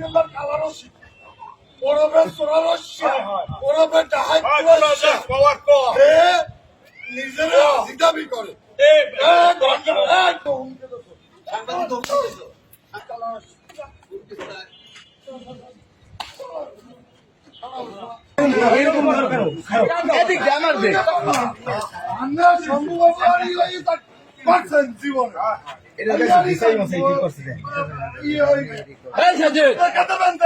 Number কালারসি ওরবে সোরারস্যা ওরবে ডাহাই ভাই তোরা যা পাওয়ার কর হে নিজেরা জিদাবি করে এ এ গন্ডা এ তো হুমকে তো সাংবাদিক ধমকি দিয়েছ আমরা সম্ভব বাড়ি হই তার পারছেন জীবন এটা দেখো দিশাই মশাই কি করছে দেখ। এই সাজে কত বন্ধ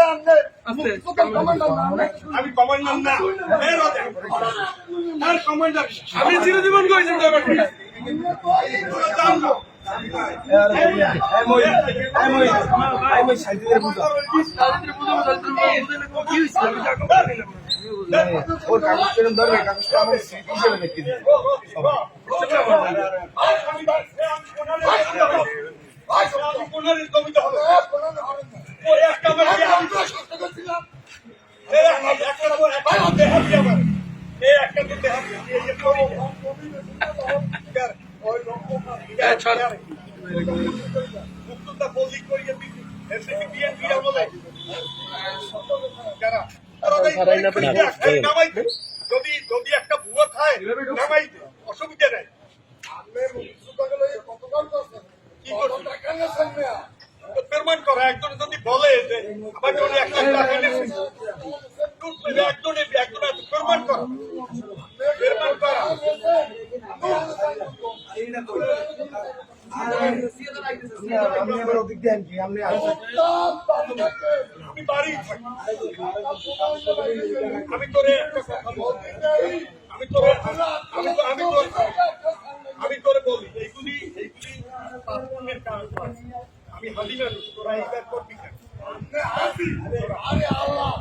নাম আমি কমান্ডার না এ রাজা আর কমান্ডার আমি চিরজীবন কইছি তো ব্যাপারটা আমি জানো ওর কাগজ ধরবে কাগজটা আমার সিট হিসেবে দেখতে দিই যদি যদি একটা ভুয়া খায় অসুবিধা নাই। যদি বলে আমার জন্য এক লাখ। টাকা এনেছি আমি বাড়ি আমি তোরে আমি তোর আমি হালি না তোরা এইবার করবি কেন? আরে আল্লাহ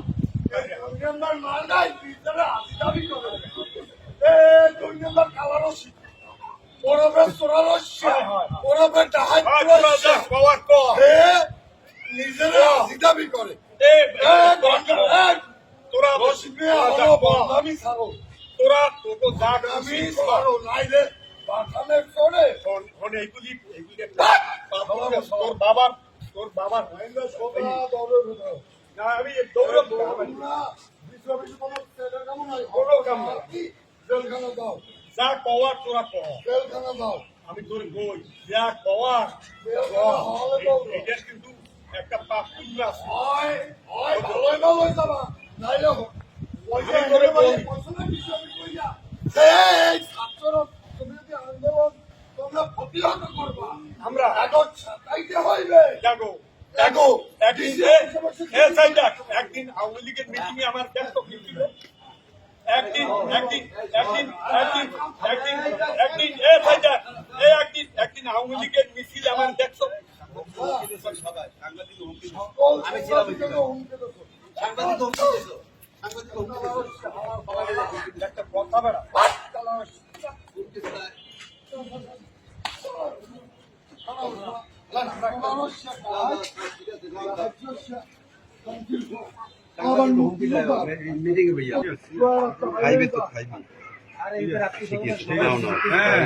দুই নাম্বার মাল নাই ভিতরে জিদাবি করে এ দুই নাম্বার কালারসি ওরবে সোরারস্যা ওরবে ডাহাই পাওয়ার হে নিজেরা জিদাবি করে। এ তোরা হলো বদনামি ছাড়ো তোরা তোকে যা আমি ছাড়ো নাইলে তোর বাবার বাবার না আমি কোনো কাম। জেলখানা দাও। যা পাওয়ার তোরা কর জেলখানা দাও। আমি তোর বই। যা এটা কিন্তু একটা পাপ আছে হয় হয় ভালোই ভালোই যাবা। নাইলে পয়সা করে করে বলি। পয়সা না কিছু আমি কইয়া প্রতিহত করবা আমরা ছাপাইতে হইবে। জাগো। দেখো একদিন একদিন আওয়ামী লীগের মিটিং এ আমার ব্যস্ত হয়েছিল একদিন একদিন একদিন একদিন একদিন একদিন এ একদিন একদিন আওয়ামী লীগের মিছিল আমার দেখছ। একটা কথা বেড়া মিটিং এ ভাইয়া খাইবে তো খাইবে রাত্রি নাও নাও হ্যাঁ